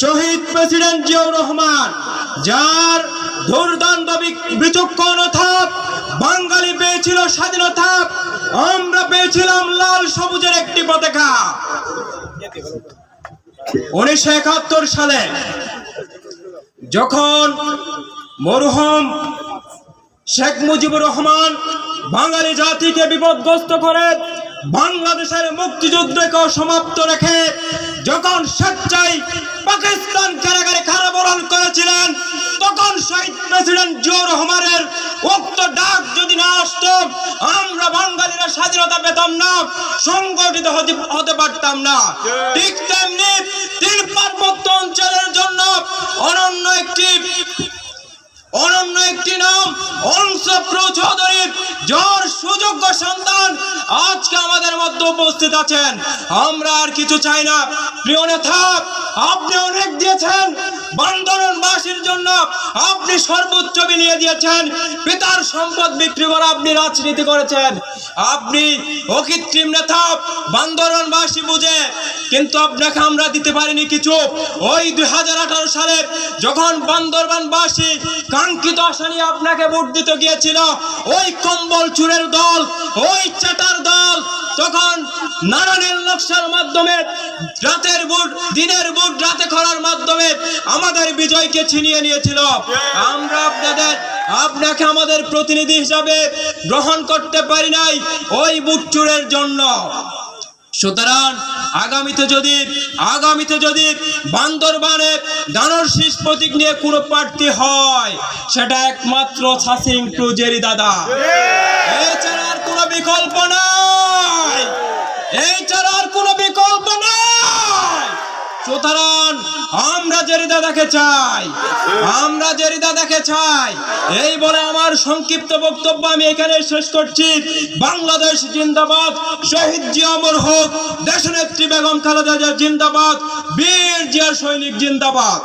শহীদ president Ziaur Rahman, যার দুর্দান্ত বিচক্ষণতা বাঙালি পেয়েছিল স্বাধীনতা আমরা পেয়েছিলাম লাল সবুজের একটি পতাকা। উনিশশো একাত্তর সালে যখন মরহুম শেখ মুজিবুর রহমান বাঙালি জাতিকে বিপদগ্রস্ত করে বাংলাদেশের মুক্তিযুদ্ধকে সমাপ্ত রেখে যখন স্বেচ্ছায় তখন শহীদ প্রেসিডেন্ট জিয়াউর রহমানের উক্ত ডাক যদি না আসতো, আমরা বাঙালিরা স্বাধীনতা পেতাম না, সংগঠিত হতে পারতাম না। ঠিক তেমনি তিন পার্বত্য অঞ্চলের জন্য অনন্য একটি অনন্য একটি নাম অংশ চৌধুরী যার সুযোগ্য সন্তান আজকে আমাদের মধ্যে উপস্থিত আছেন। আমরা আর কিছু চাই না। প্রিয় নেতা, আপনি অনেক দিয়েছেন। বান্দরনবাসীর জন্য আপনি সর্বোচ্চ বিলিয়ে দিয়েছেন। পিতার সম্পদ বিক্রি করে আপনি রাজনীতি করেছেন। আপনি অকৃত্রিম নেতা বান্দরনবাসী বুঝে কিন্তু আপনাকে আমরা দিতে পারিনি কিছু ওই দুই সালে যখন বান্দরবানবাসী কাঙ্ক্ষিত আশা নিয়ে আপনাকে ভোট দিতে গিয়েছিল, ওই কম্বল চুরের দল, ওই চাটার দল, তখন নানানের নকশার মাধ্যমে, রাতের বুট দিনের বুট রাতে করার মাধ্যমে আমাদের বিজয়কে ছিনিয়ে নিয়েছিল। আমরা আপনাদের, আপনাকে আমাদের প্রতিনিধি হিসাবে গ্রহণ করতে পারি নাই ওই বুট চুরের জন্য। সুতরাং আগামীতে যদি আগামীতে যদি বান্দরবানে দানর শীষ প্রতীক নিয়ে কোনো প্রার্থী হয়, সেটা একমাত্র সাসিং জেরি দাদা। এছাড়া আর কোনো বিকল্প নাই। এছাড়া আর কোনো বিকল্প নাই। সুতরাং আমরা জেরিদা দেখে চাই। আমরা জেরিদা দেখে চাই। এই বলে আমার সংক্ষিপ্ত বক্তব্য আমি এখানে শেষ করছি। বাংলাদেশ জিন্দাবাদ, শহীদ জিয়া অমর হোক, দেশনেত্রী বেগম খালেদা জিয়া জিন্দাবাদ, বীর জিয়া সৈনিক জিন্দাবাদ।